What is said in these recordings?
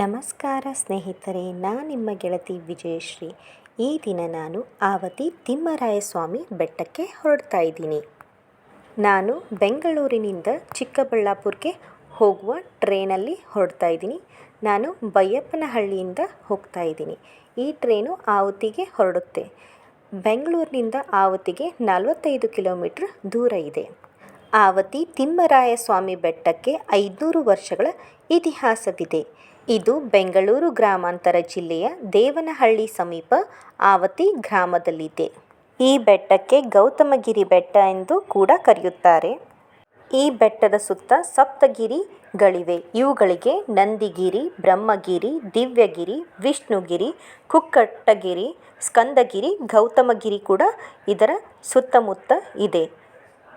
ನಮಸ್ಕಾರ ಸ್ನೇಹಿತರೆ, ನಾನು ನಿಮ್ಮ ಗೆಳತಿ ವಿಜಯಶ್ರೀ. ಈ ದಿನ ನಾನು ಆವತಿ ತಿಮ್ಮರಾಯಸ್ವಾಮಿ ಬೆಟ್ಟಕ್ಕೆ ಹೊರಡ್ತಾ ಇದ್ದೀನಿ. ನಾನು ಬೆಂಗಳೂರಿನಿಂದ ಚಿಕ್ಕಬಳ್ಳಾಪುರಕ್ಕೆ ಹೋಗುವ ಟ್ರೈನಲ್ಲಿ ಹೊರಡ್ತಾ ಇದ್ದೀನಿ. ನಾನು ಬೈಯಪ್ಪನಹಳ್ಳಿಯಿಂದ ಹೋಗ್ತಾ ಇದ್ದೀನಿ. ಈ ಟ್ರೈನು ಆವತಿಗೆ ಹೊರಡುತ್ತೆ. ಬೆಂಗಳೂರಿನಿಂದ ಆವತಿಗೆ ನಲವತ್ತೈದು ಕಿಲೋಮೀಟ್ರ್ ದೂರ ಇದೆ. ಆವತಿ ತಿಮ್ಮರಾಯಸ್ವಾಮಿ ಬೆಟ್ಟಕ್ಕೆ ಐದುನೂರು ವರ್ಷಗಳ ಇತಿಹಾಸವಿದೆ. ಇದು ಬೆಂಗಳೂರು ಗ್ರಾಮಾಂತರ ಜಿಲ್ಲೆಯ ದೇವನಹಳ್ಳಿ ಸಮೀಪ ಆವತಿ ಗ್ರಾಮದಲ್ಲಿದೆ. ಈ ಬೆಟ್ಟಕ್ಕೆ ಗೌತಮಗಿರಿ ಬೆಟ್ಟ ಎಂದು ಕೂಡ ಕರೆಯುತ್ತಾರೆ. ಈ ಬೆಟ್ಟದ ಸುತ್ತ ಸಪ್ತಗಿರಿಗಳಿವೆ. ಇವುಗಳಿಗೆ ನಂದಿಗಿರಿ, ಬ್ರಹ್ಮಗಿರಿ, ದಿವ್ಯಗಿರಿ, ವಿಷ್ಣುಗಿರಿ, ಕುಕ್ಕಟ್ಟಗಿರಿ, ಸ್ಕಂದಗಿರಿ, ಗೌತಮಗಿರಿ ಕೂಡ ಇದರ ಸುತ್ತಮುತ್ತ ಇದೆ.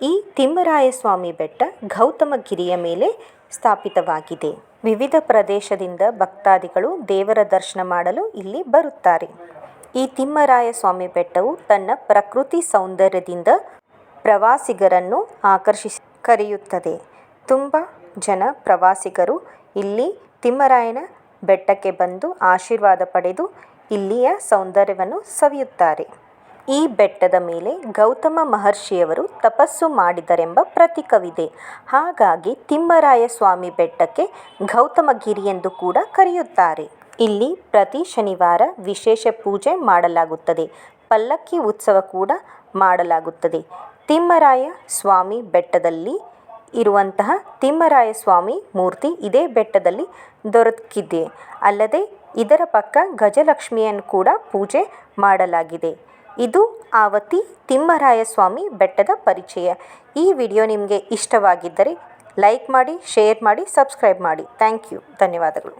ಈ ತಿಮ್ಮರಾಯಸ್ವಾಮಿ ಬೆಟ್ಟ ಗೌತಮಗಿರಿಯ ಮೇಲೆ ಸ್ಥಾಪಿತವಾಗಿದೆ. ವಿವಿಧ ಪ್ರದೇಶದಿಂದ ಭಕ್ತಾದಿಗಳು ದೇವರ ದರ್ಶನ ಮಾಡಲು ಇಲ್ಲಿ ಬರುತ್ತಾರೆ. ಈ ತಿಮ್ಮರಾಯಸ್ವಾಮಿ ಬೆಟ್ಟವು ತನ್ನ ಪ್ರಕೃತಿ ಸೌಂದರ್ಯದಿಂದ ಪ್ರವಾಸಿಗರನ್ನು ಆಕರ್ಷಿಸಿ ಕರೆಯುತ್ತದೆ. ತುಂಬ ಜನ ಪ್ರವಾಸಿಗರು ಇಲ್ಲಿ ತಿಮ್ಮರಾಯನ ಬೆಟ್ಟಕ್ಕೆ ಬಂದು ಆಶೀರ್ವಾದ ಪಡೆದು ಇಲ್ಲಿಯ ಸೌಂದರ್ಯವನ್ನು ಸವಿಯುತ್ತಾರೆ. ಈ ಬೆಟ್ಟದ ಮೇಲೆ ಗೌತಮ ಮಹರ್ಷಿಯವರು ತಪಸ್ಸು ಮಾಡಿದರೆಂಬ ಪ್ರತೀಕವಿದೆ. ಹಾಗಾಗಿ ತಿಮ್ಮರಾಯ ಸ್ವಾಮಿ ಬೆಟ್ಟಕ್ಕೆ ಗೌತಮಗಿರಿ ಎಂದು ಕೂಡ ಕರೆಯುತ್ತಾರೆ. ಇಲ್ಲಿ ಪ್ರತಿ ಶನಿವಾರ ವಿಶೇಷ ಪೂಜೆ ಮಾಡಲಾಗುತ್ತದೆ. ಪಲ್ಲಕ್ಕಿ ಉತ್ಸವ ಕೂಡ ಮಾಡಲಾಗುತ್ತದೆ. ತಿಮ್ಮರಾಯ ಸ್ವಾಮಿ ಬೆಟ್ಟದಲ್ಲಿ ಇರುವಂತಹ ತಿಮ್ಮರಾಯ ಸ್ವಾಮಿ ಮೂರ್ತಿ ಇದೇ ಬೆಟ್ಟದಲ್ಲಿ ದೊರಕಿದೆ. ಅಲ್ಲದೆ ಇದರ ಪಕ್ಕ ಗಜಲಕ್ಷ್ಮಿಯನ್ನು ಕೂಡ ಪೂಜೆ ಮಾಡಲಾಗಿದೆ. ಇದು ಆವತಿ ತಿಮ್ಮರಾಯಸ್ವಾಮಿ ಬೆಟ್ಟದ ಪರಿಚಯ. ಈ ವಿಡಿಯೋ ನಿಮಗೆ ಇಷ್ಟವಾಗಿದ್ದರೆ ಲೈಕ್ ಮಾಡಿ, ಶೇರ್ ಮಾಡಿ, ಸಬ್ಸ್ಕ್ರೈಬ್ ಮಾಡಿ. Thank you. ಧನ್ಯವಾದಗಳು.